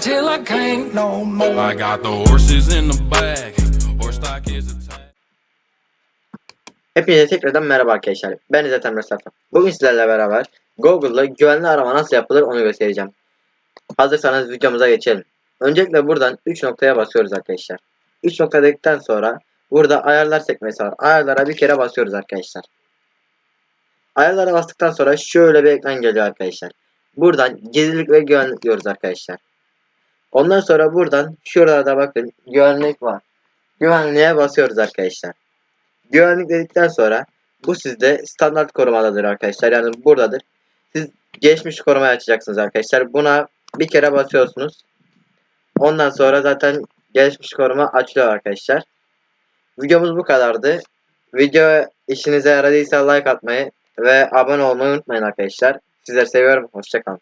till I can't no more. I got the horses in the back. Hepinize tekrardan merhaba arkadaşlar. Ben İzzet Emre Safa. Bugün sizlerle beraber Google'da güvenli arama nasıl yapılır onu göstereceğim. Hazırsanız videomuza geçelim. Öncelikle buradan 3 noktaya basıyoruz arkadaşlar. 3 nokta dedikten sonra burada ayarlar sekmesi var. Ayarlara bir kere basıyoruz arkadaşlar. Ayarlara bastıktan sonra şöyle bir ekran geliyor arkadaşlar. Buradan gizlilik ve güvenlik diyoruz arkadaşlar. Ondan sonra buradan şurada bakın güvenlik var. Güvenliğe basıyoruz arkadaşlar. Güvenlik dedikten sonra bu sizde standart korumadadır arkadaşlar. Yani buradadır. Siz geçmiş korumayı açacaksınız arkadaşlar. Buna bir kere basıyorsunuz. Ondan sonra zaten gelişmiş koruma açılıyor arkadaşlar. Videomuz bu kadardı. Video işinize yaradıysa like atmayı ve abone olmayı unutmayın arkadaşlar. Sizleri seviyorum. Hoşçakalın.